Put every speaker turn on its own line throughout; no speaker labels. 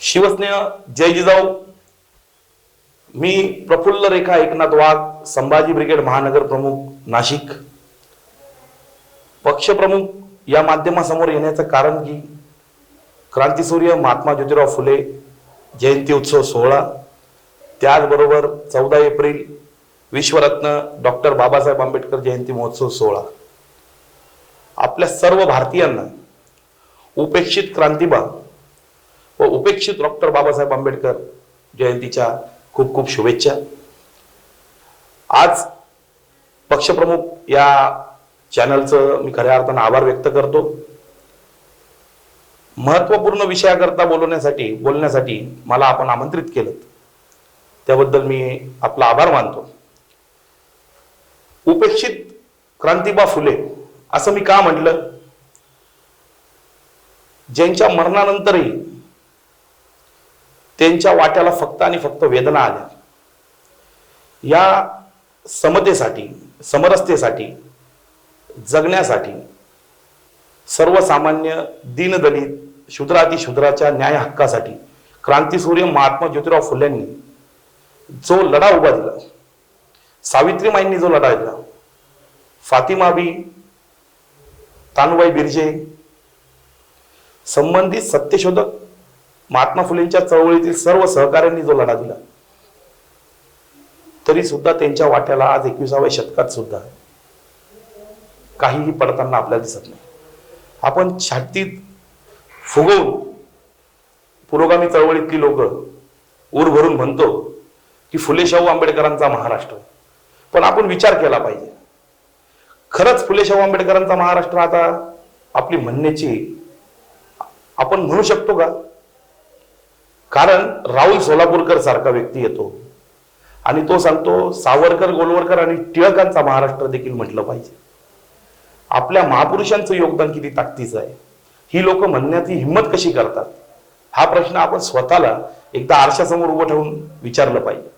शिवस्नेह जय जिजाऊ. मी प्रफुल्ल रेखा एकनाथ वाघ संभाजी ब्रिगेड महानगर प्रमुख नाशिक. पक्षप्रमुख या माध्यमासमोर येण्याचं कारण की क्रांतीसूर्य महात्मा ज्योतिराव फुले जयंती उत्सव सोहळा. त्याचबरोबर चौदा एप्रिल विश्वरत्न डॉक्टर बाबासाहेब आंबेडकर जयंती महोत्सव सोहळा. आपल्या सर्व भारतीयांना उपेक्षित क्रांतिबा व उपेक्षित डॉक्टर बाबासाहेब आंबेडकर जयंतीच्या खूप खूप शुभेच्छा. आज पक्षप्रमुख या चॅनलचं मी खऱ्या अर्थानं आभार व्यक्त करतो. महत्त्वपूर्ण विषयाकरता बोलवण्यासाठी बोलण्यासाठी मला आपण आमंत्रित केलं. त्याबद्दल मी आपला आभार मानतो. उपेक्षित क्रांतिबा फुले असं मी का म्हटलं? ज्यांच्या मरणानंतरही त्यांच्या वाट्याला फक्त आणि फक्त वेदना आल्या. या समतेसाठी समरसतेसाठी जगण्यासाठी सर्वसामान्य दीनदलित शूद्रातिशूद्राच्या न्याय हक्कासाठी क्रांतीसूर्य महात्मा ज्योतिराव फुल्यांनी जो लढा उभा दिला सावित्रीमाईंनी जो लढा दिला फातिमाबी तानुबाई बिर्जे संबंधित सत्यशोधक महात्मा फुलेंच्या चळवळीतील सर्व सहकाऱ्यांनी जो लढा दिला. तरी सुद्धा त्यांच्या वाट्याला आज एकविसाव्या शतकात सुद्धा काहीही पडताना आपल्याला दिसत नाही. आपण छातीत फुगवून पुरोगामी चळवळीतली लोक ऊर भरून म्हणतो की फुले शाहू आंबेडकरांचा महाराष्ट्र. पण आपण विचार केला पाहिजे. खरंच फुले शाहू आंबेडकरांचा महाराष्ट्र आता आपली म्हणण्याची आपण म्हणू शकतो का? कारण राहुल सोलापूरकर सारखा व्यक्ती येतो. आणि तो सांगतो सावरकर गोलवरकर आणि टिळकांचा महाराष्ट्र देखील म्हटलं पाहिजे. आपल्या महापुरुषांचं योगदान किती ताकदीचं आहे. ही लोक म्हणण्याची हिंमत कशी करतात? हा प्रश्न आपण स्वतःला एकदा आरशासमोर उभं ठेवून विचारलं पाहिजे.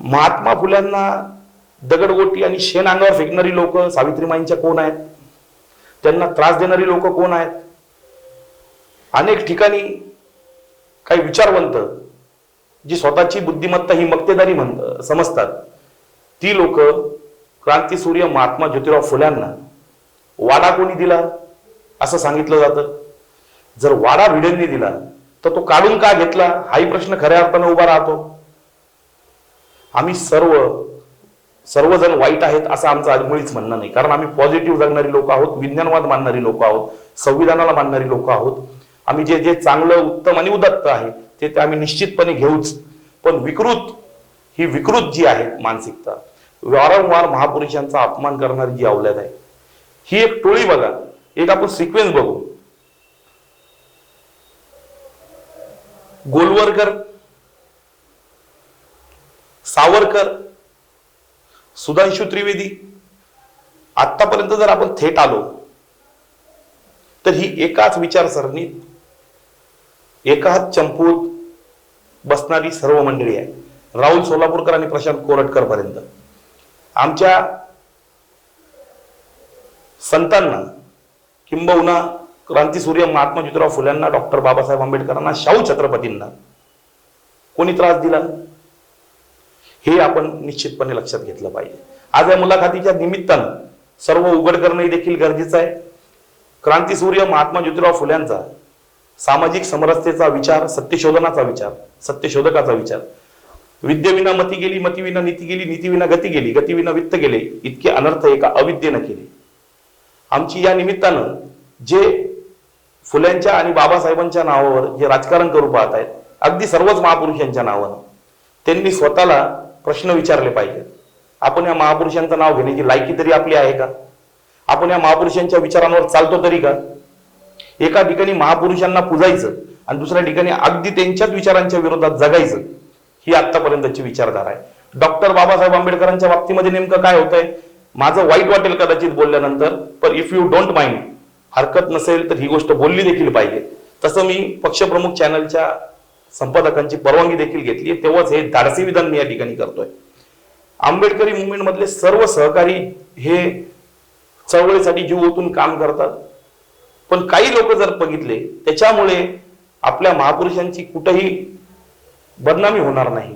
महात्मा फुल्यांना दगडगोटी आणि शेण अंगावर फेकणारी लोक सावित्रीमाईंच्या कोण आहेत? त्यांना त्रास देणारी लोक कोण आहेत? अनेक ठिकाणी काही विचारवंत जी स्वतःची बुद्धिमत्ता ही मक्तेदारी म्हण समजतात ती लोक क्रांतीसूर्य महात्मा ज्योतिराव फुल्यांना वाडा कोणी दिला? असं सांगितलं जातं. जर वाडा भिडेंनी दिला तर तो काढून का घेतला? हाही प्रश्न खऱ्या अर्थानं उभा राहतो. आम्ही सर्व सर्वजण वाईट आहेत असं आमचं आज मुळीच म्हणणं नाही. कारण आम्ही पॉझिटिव्ह जगणारी लोक आहोत विज्ञानवाद मानणारी लोक आहोत संविधानाला मानणारी लोक आहोत. आम्ही जे जे चांगलं उत्तम आणि उदत्त आहे ते ते आम्ही निश्चितपणे घेऊच. पण विकृत ही विकृत जी आहे मानसिकता वारंवार महापुरुषांचा अपमान करणारी जी अवलाद आहे ही एक टोळी बघा एक आपण सिक्वेन्स बघू. गोलवरकर सावरकर सुधांशु त्रिवेदी आतापर्यंत जर आपण थेट आलो तर ही एकाच विचारसरणीत एकाच चंपूत बसणारी सर्व मंडळी आहे. राहुल सोलापूरकर आणि प्रशांत कोरटकर पर्यंत आमच्या संतांना किंबहुना क्रांतीसूर्य महात्मा ज्योतिराव फुल्यांना डॉक्टर बाबासाहेब आंबेडकरांना शाहू छत्रपतींना कोणी त्रास दिला? हे आपण निश्चितपणे लक्षात घेतलं पाहिजे. आज या मुलाखतीच्या निमित्तानं सर्व उघड करणं देखील गरजेचं आहे. क्रांतीसूर्य महात्मा ज्योतिराव फुल्यांचा सामाजिक समरसतेचा विचार सत्यशोधनाचा विचार सत्यशोधकाचा विचार. विद्येविना मती गेली मतीविना नीती गेली नीतीविना गती गेली गतीविना वित्त गेले इतके अनर्थ एका अविद्येनं केले. आमची या निमित्तानं जे फुल्यांच्या आणि बाबासाहेबांच्या नावावर जे राजकारण करू पाहत आहेत अगदी सर्वच महापुरुषांच्या नावानं त्यांनी स्वतःला प्रश्न विचारले पाहिजेत. आपण या महापुरुषांचं नाव घेण्याची लायकी तरी आपली आहे का? आपण या महापुरुषांच्या विचारांवर चालतो तरी का? एका ठिकाणी महापुरुषांना पुजायचं आणि दुसऱ्या ठिकाणी अगदी त्यांच्याच विचारांच्या विरोधात जगायचं ही आतापर्यंतची विचारधारा आहे. डॉक्टर बाबासाहेब आंबेडकरांच्या बाबतीमध्ये नेमकं काय होतंय? माझं वाईट वाटेल कदाचित बोलल्यानंतर पण इफ यू डोंट माइंड हरकत नसेल तर ही गोष्ट बोलली देखील पाहिजे. तसं मी पक्षप्रमुख चॅनलच्या संपादकांची परवानगी देखील घेतली तेव्हाच हे धाडसी विधान मी या ठिकाणी करतोय. आंबेडकरी मुवमेंटमधले सर्व सहकारी हे चळवळीसाठी जीव ओतून काम करतात. पण काही लोक जर बघितले त्याच्यामुळे आपल्या महापुरुषांची कुठंही बदनामी होणार नाही.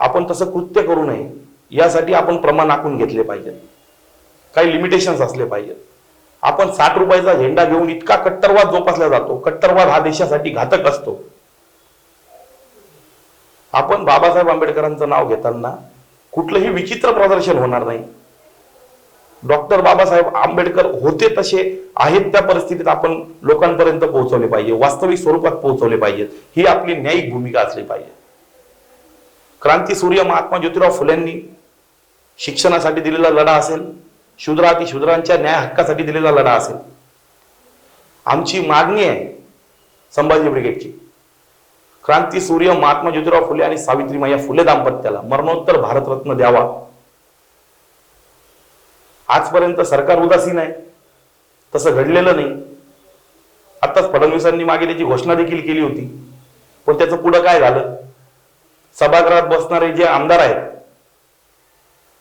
आपण तसं कृत्य करू नये. यासाठी आपण प्रमाण आखून घेतले पाहिजेत. काही लिमिटेशन्स असले पाहिजेत. आपण साठ रुपयाचा झेंडा घेऊन इतका कट्टरवाद जोपासला जातो. कट्टरवाद हा देशासाठी घातक असतो. आपण बाबासाहेब आंबेडकरांचं नाव घेताना कुठलंही विचित्र प्रदर्शन होणार नाही. डॉक्टर बाबासाहेब आंबेडकर होते तसे आहेत त्या परिस्थितीत आपण लोकांपर्यंत पोहोचवले पाहिजे वास्तविक स्वरूपात पोहोचवले पाहिजेत ही आपली न्यायिक भूमिका असली पाहिजे. क्रांती सूर्य महात्मा ज्योतिराव फुलेंनी शिक्षणासाठी दिलेला लढा असेल शूद्राती शूद्रांच्या न्याय हक्कासाठी दिलेला लढा असेल. आमची मागणी आहे संभाजी ब्रिगेडची. क्रांती सूर्य महात्मा ज्योतिराव फुले आणि सावित्रीमाई या फुले दाम्पत्याला मरणोत्तर भारतरत्न द्यावा. आजपर्यंत सरकार उदासीन आहे. तसं घडलेलं नाही. आत्ताच फडणवीसांनी मागे त्याची घोषणा देखील केली होती. पण त्याचं पुढं काय झालं? सभागृहात बसणारे जे आमदार आहेत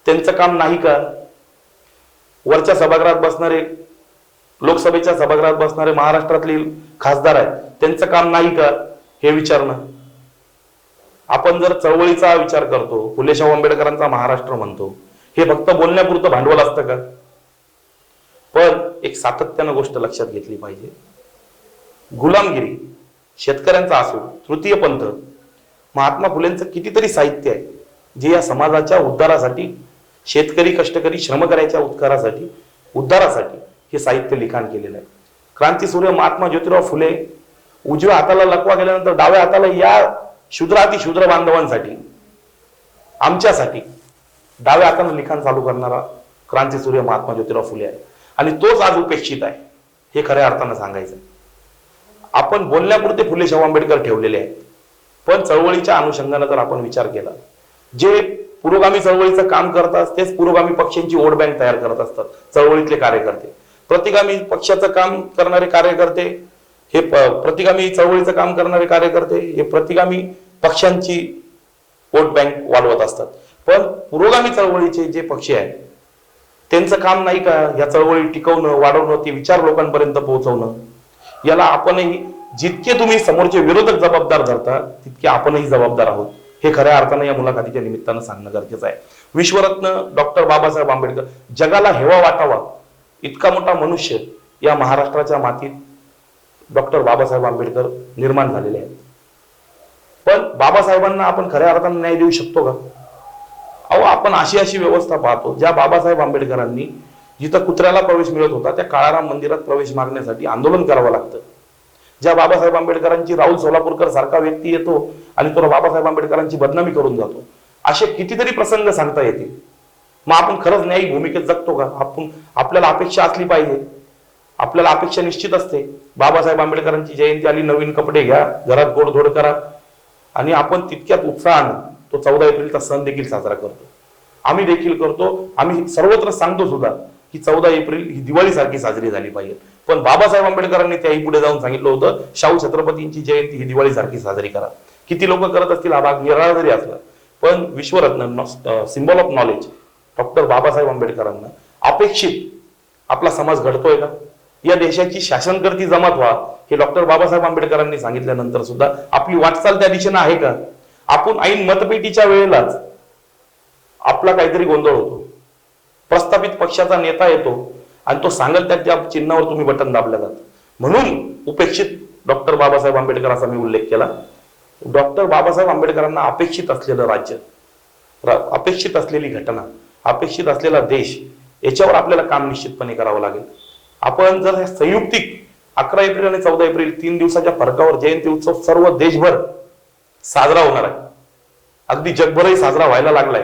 त्यांचं काम नाही का? वरच्या सभागृहात बसणारे लोकसभेच्या सभागृहात बसणारे महाराष्ट्रातले खासदार आहेत त्यांचं काम नाही का हे विचारणं? आपण जर चळवळीचा विचार करतो फुले शाहू आंबेडकरांचा महाराष्ट्र म्हणतो हे फक्त बोलण्यापुरतं भांडवल असतं का? पण एक सातत्यानं गोष्ट लक्षात घेतली पाहिजे. गुलामगिरी शेतकऱ्यांचा असो तृतीय पंथ महात्मा फुलेंचं कितीतरी साहित्य आहे जे या समाजाच्या उद्धारासाठी शेतकरी कष्टकरी श्रमकऱ्याच्या उत्कारासाठी उद्धारासाठी हे साहित्य लिखाण केलेलं आहे. क्रांतीसूर्य महात्मा ज्योतिराव फुले उजव्या हाताला लकवा गेल्यानंतर डाव्या हाताला या शूद्राती शूद्र बांधवांसाठी आमच्यासाठी डाव्या हातानं लिखाण चालू करणारा क्रांतीसूर्य महात्मा ज्योतिराव फुले आहे. आणि तोच आज उपेक्षित आहे. हे खऱ्या अर्थानं सांगायचं आपण बोलण्यापुरते फुले शाहू आंबेडकर ठेवलेले आहेत. पण चळवळीच्या अनुषंगानं जर आपण विचार केला जे पुरोगामी चळवळीचं काम करतात तेच पुरोगामी पक्षांची वोट बँक तयार करत असतात चळवळीतले कार्यकर्ते. प्रतिगामी पक्षाचं काम करणारे कार्यकर्ते हे प्रतिगामी चळवळीचं काम करणारे कार्यकर्ते हे प्रतिगामी पक्षांची वोट बँक वाढवत असतात. पण पुरोगामी चळवळीचे जे पक्ष आहेत त्यांचं काम नाही का या चळवळी टिकवणं वाढवणं ते विचार लोकांपर्यंत पोहोचवणं? याला आपणही जितके तुम्ही समोरचे विरोधक जबाबदार धरता तितके आपणही जबाबदार आहोत. हे खऱ्या अर्थानं या मुलाखतीच्या निमित्तानं सांगणं गरजेचं आहे. विश्वरत्न डॉक्टर बाबासाहेब आंबेडकर जगाला हेवा वाटावा इतका मोठा मनुष्य या महाराष्ट्राच्या मातीत डॉक्टर बाबासाहेब आंबेडकर निर्माण झालेले आहेत. पण बाबासाहेबांना आपण खऱ्या अर्थानं न्याय देऊ शकतो का? अहो आपण अशी अशी व्यवस्था पाहतो. ज्या बाबासाहेब आंबेडकरांनी जिथं कुत्र्याला प्रवेश मिळत होता त्या काळाराम मंदिरात प्रवेश मागण्यासाठी आंदोलन करावं लागतं. ज्या बाबासाहेब आंबेडकरांची राहुल सोलापूरकर सारखा व्यक्ती येतो आणि तो बाबासाहेब आंबेडकरांची बदनामी करून जातो असे कितीतरी प्रसंग सांगता येतील. मग आपण खरंच न्यायिक भूमिकेत जगतो का? आपण आपल्याला अपेक्षा असली पाहिजे. आपल्याला अपेक्षा निश्चित असते. बाबासाहेब आंबेडकरांची जयंती आली नवीन कपडे घ्या घरात गोडधोड करा. आणि आपण तितक्यात उत्साहानं तो चौदा एप्रिलचा सण देखील साजरा करतो. आम्ही देखील करतो. आम्ही सर्वत्र सांगतो सुद्धा की चौदा एप्रिल ही दिवाळी सारखी साजरी झाली पाहिजे. पण बाबासाहेब आंबेडकरांनी त्याही पुढे जाऊन सांगितलं होतं शाहू छत्रपतींची जयंती ही दिवाळी सारखी साजरी करा. किती लोक करत असतील हा भाग निराळा जरी असला पण विश्वरत्न symbol of knowledge doctor Babasaheb आंबेडकरांना अपेक्षित आपला समाज घडतोय का? या देशाची शासनकर्ती जमात व्हा हे डॉक्टर बाबासाहेब आंबेडकरांनी सांगितल्यानंतर सुद्धा आपली वाटचाल त्या दिशेनं आहे का? आपण ऐन मतपेटीच्या वेळेलाच आपला काहीतरी गोंधळ होतो. प्रस्थापित पक्षाचा नेता येतो आणि तो सांगेल त्या त्या चिन्हावर तुम्ही बटन दाबल्या जात. म्हणून उपेक्षित डॉक्टर बाबासाहेब आंबेडकर असा मी उल्लेख केला. डॉक्टर बाबासाहेब आंबेडकरांना अपेक्षित असलेलं राज्य अपेक्षित असलेली घटना अपेक्षित असलेला देश याच्यावर आपल्याला काम निश्चितपणे करावं लागेल. आपण जर हे संयुक्तिक अकरा एप्रिल आणि चौदा एप्रिल तीन दिवसाच्या फरकावर जयंती उत्सव सर्व देशभर साजरा होणार आहे. अगदी जगभरही साजरा व्हायला लागलाय.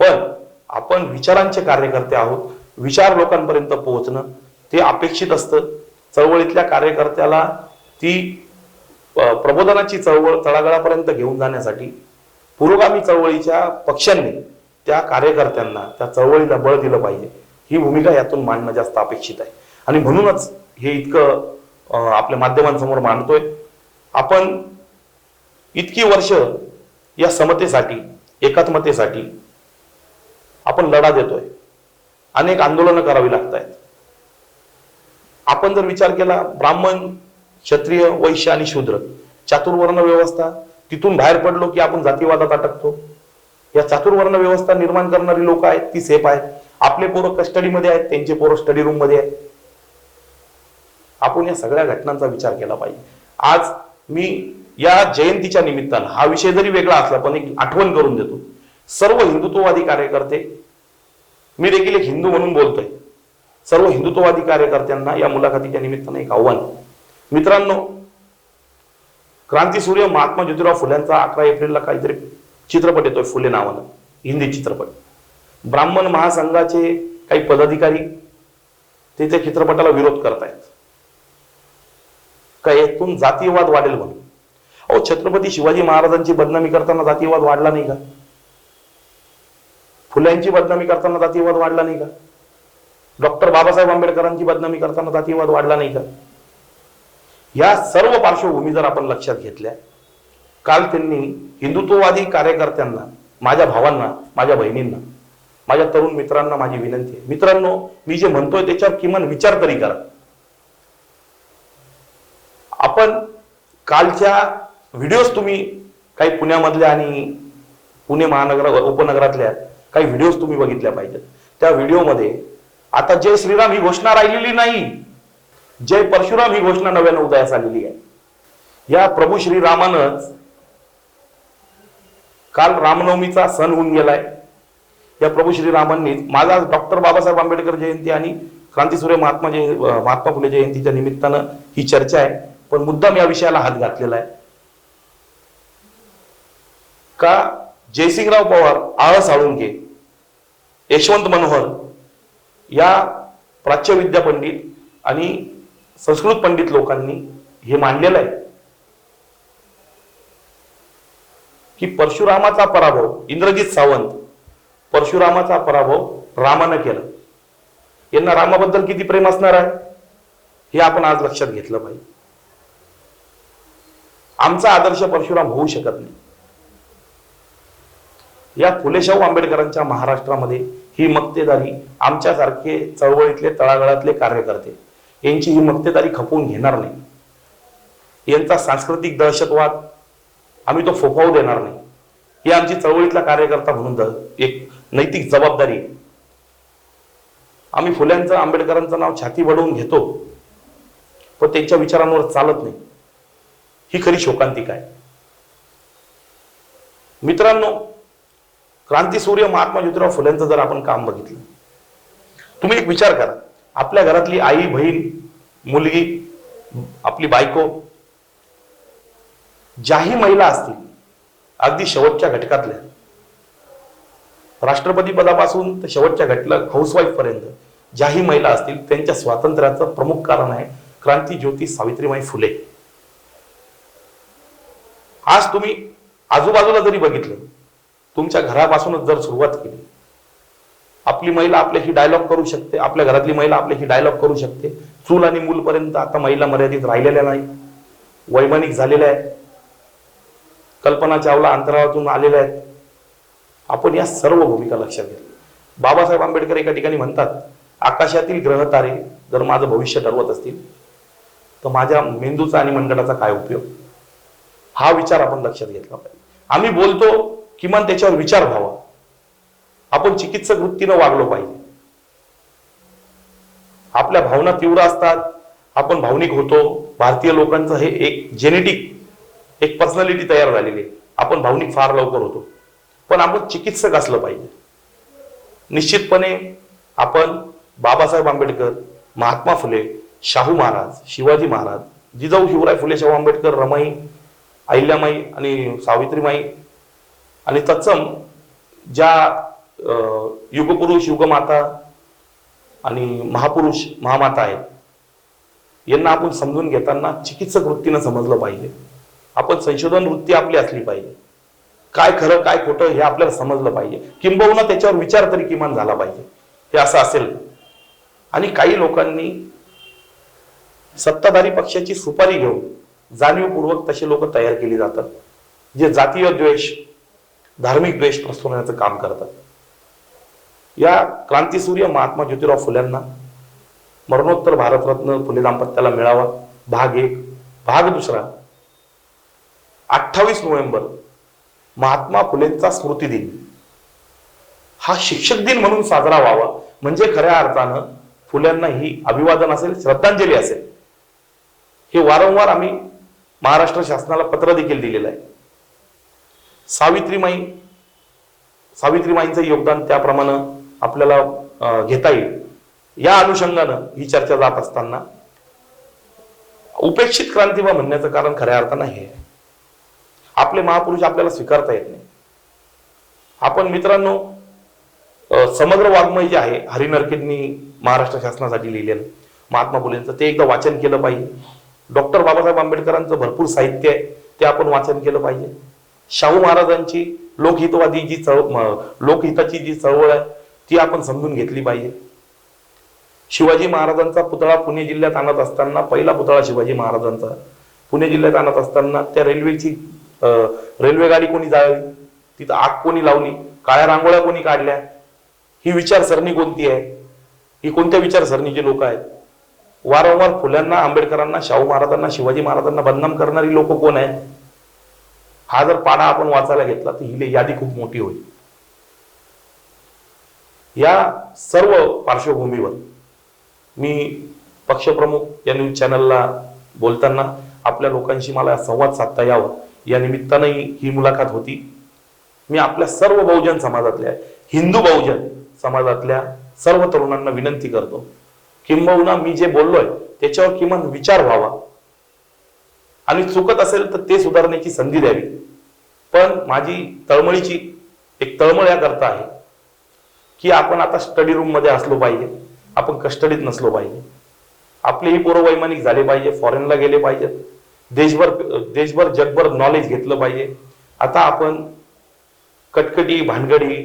पण आपण विचारांचे कार्यकर्ते आहोत. विचार लोकांपर्यंत पोहोचणं ते अपेक्षित असतं. चळवळीतल्या कार्यकर्त्याला ती प्रबोधनाची चळवळ तळागाळापर्यंत घेऊन जाण्यासाठी पुरोगामी चळवळीच्या पक्षांनी त्या कार्यकर्त्यांना त्या चळवळीला बळ दिलं पाहिजे. ही भूमिका यातून मांडणं जास्त अपेक्षित आहे. आणि म्हणूनच हे इतकं आपल्या माध्यमांसमोर मांडतोय. आपण इतकी वर्ष या समतेसाठी एकात्मतेसाठी आपण लढा देतोय. अनेक आंदोलनं करावी लागत आहेत आपण जर विचार केला ब्राह्मण क्षत्रिय वैश्य आणि शूद्र चातुर्वर्ण व्यवस्था तिथून बाहेर पडलो की आपण जातीवादात अटकतो. या चातुर्वर्ण व्यवस्था निर्माण करणारी लोक आहेत ती सेफ आहेत. आपले पोरं कस्टडीमध्ये आहेत त्यांचे पोरं स्टडी रूममध्ये आहेत. आपण या सगळ्या घटनांचा विचार केला पाहिजे. आज मी या जयंतीच्या निमित्तानं हा विषय जरी वेगळा असला पण एक आठवण करून देतो. सर्व हिंदुत्ववादी कार्यकर्ते मी देखील एक हिंदू म्हणून बोलतोय. सर्व हिंदुत्ववादी कार्यकर्त्यांना या मुलाखतीच्या निमित्तानं एक आव्हान. मित्रांनो क्रांती सूर्य महात्मा ज्योतिराव फुल्यांचा अकरा एप्रिलला काहीतरी चित्रपट येतोय फुले नावानं. हिंदी चित्रपट. ब्राह्मण महासंघाचे काही पदाधिकारी ते त्या चित्रपटाला विरोध करतायत. का यातून जातीयवाद वाढेल म्हणून? अहो छत्रपती शिवाजी महाराजांची बदनामी करताना जातीवाद वाढला नाही का? फुल्यांची बदनामी करताना जातीवाद वाढला नाही का? डॉक्टर बाबासाहेब आंबेडकरांची बदनामी करताना जातीवाद वाढला नाही का? या सर्व पार्श्वभूमी जर आपण लक्षात घेतल्या काल त्यांनी हिंदुत्ववादी कार्यकर्त्यांना माझ्या भावांना माझ्या बहिणींना माझ्या तरुण मित्रांना माझी विनंती आहे. मित्रांनो मी जे म्हणतोय त्याच्यावर किमान विचार तरी करा. आपण कालच्या व्हिडिओज तुम्ही काही पुण्यामधल्या आणि पुणे महानगर उपनगरातल्या काही व्हिडिओज तुम्ही बघितल्या पाहिजेत. त्या व्हिडिओमध्ये आता जय श्रीराम ही घोषणा राहिलेली नाही. जय परशुराम ही घोषणा नव्यानं उदयास आलेली आहे. या प्रभू श्रीरामानच काल रामनवमीचा सण होऊन गेलाय. या प्रभू श्रीरामांनी माझा डॉक्टर बाबासाहेब आंबेडकर जयंती आणि क्रांतीसूर्य महात्मा जय महात्मा फुले जयंतीच्या निमित्तानं ही चर्चा आहे. पण मुद्दाम या विषयाला हात घातलेला आहे. का जयसिंगराव पवार आळस साळुंके यशवंत मनोहर या प्राच्यविद्या पंडित आणि संस्कृत पंडित लोकांनी हे मांडलेलं आहे. की परशुरामाचा पराभव इंद्रजित सावंत परशुरामाचा पराभव रामानं केला. यांना रामाबद्दल किती प्रेम असणार आहे? हे आपण आज लक्षात घेतलं पाहिजे. आमचा आदर्श परशुराम होऊ शकत नाही. या फुलेशाहू आंबेडकरांच्या महाराष्ट्रामध्ये ही मक्तेदारी आमच्यासारखे चळवळीतले तळागाळातले कार्यकर्ते यांची ही मक्तेदारी खपवून घेणार नाही. यांचा सांस्कृतिक दहशतवाद आम्ही तो फोफावू देणार नाही. ही आमची चळवळीतला कार्यकर्ता म्हणून एक नैतिक जबाबदारी आहे. आम्ही फुल्यांचं आंबेडकरांचं नाव छाती बडवून घेतो पण त्यांच्या विचारांवर चालत नाही. ही खरी शोकांतिका आहे. मित्रांनो क्रांतीसूर्य महात्मा ज्योतिराव फुलेंचं जर आपण काम बघितलं तुम्ही एक विचार करा. आपल्या घरातली आई बहीण मुलगी आपली बायको ज्याही महिला असतील अगदी शेवटच्या घटकातल्या राष्ट्रपती पदापासून तर शेवटच्या घटला हाऊसवाईफ पर्यंत ज्याही महिला असतील त्यांच्या स्वातंत्र्याचं प्रमुख कारण आहे क्रांती ज्योती सावित्रीबाई फुले. आज तुम्ही आजूबाजूला जरी बघितलं तुमच्या घरापासूनच जर सुरुवात केली आपली महिला आपल्याशी डायलॉग करू शकते आपल्या घरातली महिला आपल्याशी डायलॉग करू शकते. चूल आणि मूलपर्यंत आता महिला मर्यादित राहिलेल्या नाही. वैमानिक झालेल्या आहेत. कल्पना चावला अंतराळातून आलेल्या आहेत. आपण या सर्व भूमिका लक्षात घ्या बाबासाहेब आंबेडकर एका ठिकाणी म्हणतात आकाशातील ग्रह तारे जर माझं भविष्य ठरवत असतील तर माझ्या मेंदूचा आणि मंडळाचा काय उपयोग? हा विचार आपण लक्षात घेतला पाहिजे. आम्ही बोलतो किमान त्याच्यावर विचार व्हावा आपण चिकित्सक वृत्तीनं वागलो पाहिजे. आपल्या भावना तीव्र असतात. आपण भावनिक होतो. भारतीय लोकांचं हे एक जेनेटिक एक पर्सनॅलिटी तयार झालेली आहे. आपण भावनिक फार लवकर होतो. पण आपण चिकित्सक असलं पाहिजे. निश्चितपणे आपण बाबासाहेब आंबेडकर महात्मा फुले शाहू महाराज शिवाजी महाराज जिजाऊ शिवराय फुले शाहू आंबेडकर रमाई अहिल्यामाई आणि सावित्रीमाई आणि तत्सम ज्या युगपुरुष युगमाता आणि महापुरुष महामाता आहेत यांना आपण समजून घेताना चिकित्सक वृत्तीनं समजलं पाहिजे. आपण संशोधन वृत्ती आपली असली पाहिजे. काय खरं काय खोटं हे आपल्याला समजलं पाहिजे. किंबहुना त्याच्यावर विचार तरी किमान झाला पाहिजे. हे असं असेल. आणि काही लोकांनी सत्ताधारी पक्षाची सुपारी घेऊन जाणीवपूर्वक तसे लोक तयार केली जातात. जे जातीय द्वेष धार्मिक द्वेष प्रसवण्याचं काम करतात. या क्रांतीसूर्य महात्मा ज्योतिराव फुल्यांना मरणोत्तर भारतरत्न फुले दाम्पत्याला मिळावा. भाग एक. भाग दुसरा. अठ्ठावीस नोव्हेंबर. महात्मा फुलेंचा स्मृती दिन. हा शिक्षक दिन म्हणून साजरा व्हावा. म्हणजे खऱ्या अर्थानं फुल्यांना ही अभिवादन असेल श्रद्धांजली असेल. हे वारंवार आम्ही महाराष्ट्र शासनाला पत्र देखील दिलेलं आहे. सावित्रीमाई सावित्रीमाईंचं योगदान त्याप्रमाणे आपल्याला घेता येईल. या अनुषंगानं ही चर्चा जात असताना उपेक्षित क्रांती व म्हणण्याचं कारण खऱ्या अर्थानं हे आहे. आपले महापुरुष आपल्याला स्वीकारता येत नाही. आपण मित्रांनो समग्र वाङ्मय जे आहे हरिनरकेंनी महाराष्ट्र शासनासाठी लिहिलेलं महात्मा फुलेंचं ते एकदा वाचन केलं पाहिजे. डॉक्टर बाबासाहेब आंबेडकरांचं भरपूर साहित्य आहे ते आपण वाचन केलं पाहिजे. शाहू महाराजांची लोकहितवादी जी चळ म- लोकहिताची जी चळवळ आहे ती आपण समजून घेतली पाहिजे. शिवाजी महाराजांचा पुतळा पुणे जिल्ह्यात आणत असताना पहिला पुतळा शिवाजी महाराजांचा. पुणे जिल्ह्यात आणत असताना त्या रेल्वेची रेल्वेगाडी रेल्वे गाडी कोणी जाळली? तिथं आग कोणी लावली? काळ्या रांगोळ्या कोणी काढल्या? ही विचारसरणी कोणती आहे? ही कोणत्या विचारसरणीचे लोक आहेत? वारंवार फुल्यांना आंबेडकरांना शाहू महाराजांना शिवाजी महाराजांना बदनाम करणारी लोक कोण आहेत? हा जर पाडा आपण वाचायला घेतला तर ही यादी खूप मोठी होईल. या सर्व पार्श्वभूमीवर मी पक्षप्रमुख या न्यूज चॅनलला बोलताना आपल्या लोकांशी मला संवाद साधता यावं. या निमित्तानंही ही मुलाखत होती. मी आपल्या सर्व बहुजन समाजातल्या हिंदू बहुजन समाजातल्या सर्व तरुणांना विनंती करतो किंबहुना मी जे बोललोय त्याच्यावर किमान विचार व्हावा. आणि चुकत असेल तर ते सुधारण्याची संधी द्यावी. पण माझी तळमळीची एक तळमळ याकरता आहे की आपण आता स्टडी रूममध्ये असलो पाहिजे. आपण कस्टडीत नसलो पाहिजे. आपलेही पोरं वैमानिक झाले पाहिजे फॉरेनला गेले पाहिजेत. देशभर देशभर जगभर नॉलेज घेतलं पाहिजे. आता आपण कटकटी भानगडी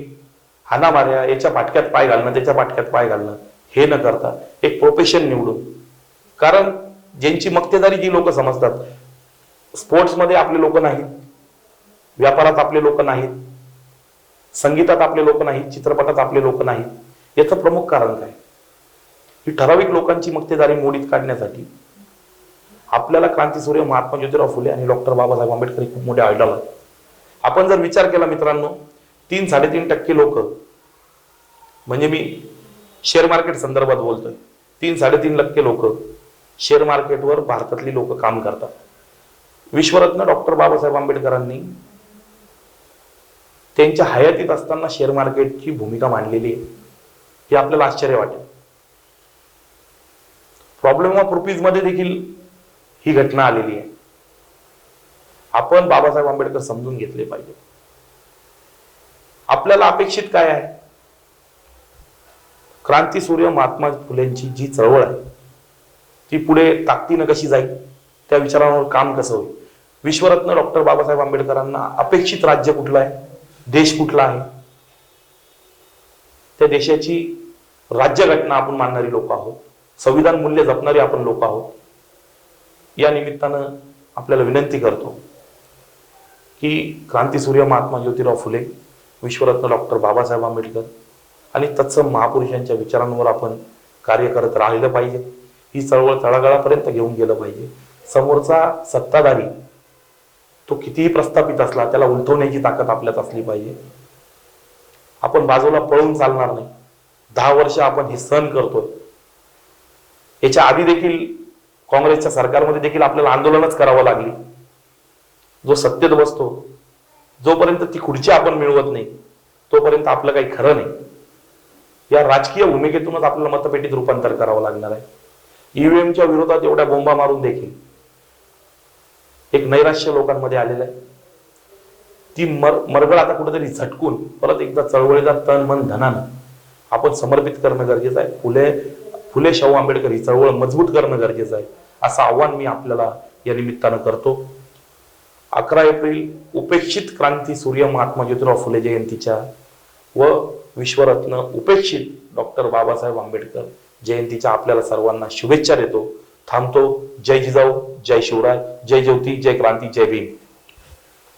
हानामाऱ्या याच्या पाटक्यात पाय घालणं त्याच्या पाटक्यात पाय घालणं हे न करता एक प्रोफेशन निवडून. कारण ज्यांची मक्तेदारी जी लोक समजतात स्पोर्ट्समध्ये आपले लोक नाहीत. व्यापारात आपले लोक नाहीत. संगीतात आपले लोक नाहीत. चित्रपटात आपले लोक नाहीत. याचं प्रमुख कारण काय? ही ठराविक लोकांची मक्तेदारी मोडीत काढण्यासाठी आपल्याला क्रांतीसूर्य महात्मा ज्योतिराव फुले आणि डॉक्टर बाबासाहेब आंबेडकर खूप मोठे आयडॉल आहेत आपण जर विचार केला मित्रांनो तीन साडेतीन टक्के लोक म्हणजे मी शेअर मार्केट संदर्भात बोलतोय. तीन साडेतीन टक्के लोक शेअर मार्केटवर भारतातली लोक काम करतात. विश्वरत्न डॉक्टर बाबासाहेब आंबेडकरांनी त्यांच्या हयातीत असताना शेअर मार्केटची भूमिका मांडलेली आहे. हे आपल्याला आश्चर्य वाटेल. प्रॉब्लेम ऑफ रुपीजमध्ये देखील ही घटना आलेली आहे. आपण बाबासाहेब आंबेडकर समजून घेतले पाहिजे. आपल्याला अपेक्षित काय आहे? क्रांती सूर्य महात्मा फुलेंची जी चळवळ आहे ती पुढे ताकदीनं कशी जाईल त्या विचारांवर काम कसं होईल? विश्वरत्न डॉक्टर बाबासाहेब आंबेडकरांना अपेक्षित राज्य कुठलं आहे? देश कुठला आहे? त्या देशाची राज्यघटना आपण मानणारी लोक आहोत. संविधान मूल्य जपणारी आपण लोक आहोत. या निमित्तानं आपल्याला विनंती करतो की क्रांतीसूर्य महात्मा ज्योतिराव फुले विश्वरत्न डॉक्टर बाबासाहेब आंबेडकर आणि तत्सम महापुरुषांच्या विचारांवर आपण कार्य करत राहिलं पाहिजे. ही चळवळ तळागाळापर्यंत घेऊन गेलं पाहिजे. समोरचा सत्ताधारी तो कितीही प्रस्थापित असला त्याला उलथवण्याची ताकद आपल्यात असली पाहिजे. आपण बाजूला पळून चालणार नाही. दहा वर्ष आपण हे सहन करतोय. याच्या आधी देखील काँग्रेसच्या सरकारमध्ये देखील आपल्याला आंदोलनच करावं लागली. जो सत्तेत बसतो जोपर्यंत ती खुर्ची आपण मिळवत नाही तोपर्यंत आपलं काही खरं नाही. या राजकीय भूमिकेतूनच आपल्याला मतपेटीत रूपांतर करावं लागणार आहे. ईव्हीएमच्या विरोधात एवढ्या बोंबा मारून देखील एक नैराश्य लोकांमध्ये आलेलं आहे. ती मर मरगळ आता कुठेतरी झटकून परत एकदा चळवळीला तन मन धनानं आपण समर्पित करणं गरजेचं आहे. फुले फुले शाहू आंबेडकर ही चळवळ मजबूत करणं गरजेचं आहे असं आव्हान मी आपल्याला या निमित्तानं करतो. अकरा एप्रिल उपेक्षित क्रांती सूर्य महात्मा ज्योतिराव फुले जयंतीच्या व विश्वरत्न उपेक्षित डॉक्टर बाबासाहेब आंबेडकर जयंतीच्या आपल्याला सर्वांना शुभेच्छा देतो. थांबतो. जय जिजाऊ जय शिवराय जय ज्योती जय क्रांती जय भीम.